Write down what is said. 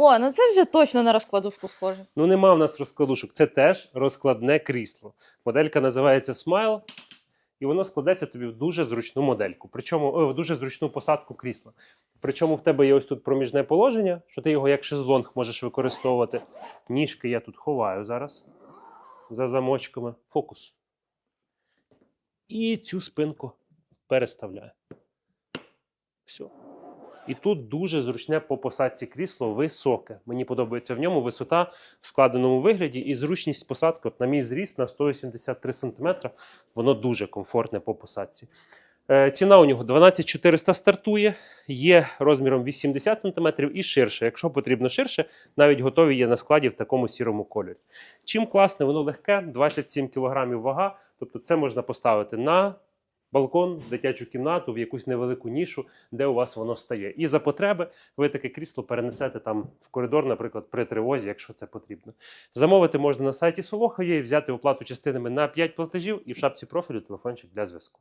О, ну це вже точно на розкладушку схоже. Ну, нема в нас розкладушок. Це теж розкладне крісло. Моделька називається Smile, і воно складеться тобі в дуже зручну модельку. Причому о, в дуже зручну посадку крісла. Причому в тебе є ось тут проміжне положення, що ти його як шезлонг можеш використовувати. Ніжки я тут ховаю зараз за замочками. Фокус. І цю спинку переставляю. Все. І тут дуже зручне по посадці крісло високе. Мені подобається в ньому висота в складеному вигляді і зручність посадки. От на мій зріст на 183 см, воно дуже комфортне по посадці. Е, Ціна у нього 12400 стартує, є розміром 80 см і ширше. Якщо потрібно ширше, навіть готові є на складі в такому сірому кольорі. Чим класне, воно легке, 27 кг вага. Тобто це можна поставити на балкон, дитячу кімнату, в якусь невелику нішу, де у вас воно стає. І за потреби ви таке крісло перенесете там в коридор, наприклад, при тривозі, якщо це потрібно. Замовити можна на сайті Солоха і взяти оплату частинами на 5 платежів і в шапці профілю телефончик для зв'язку.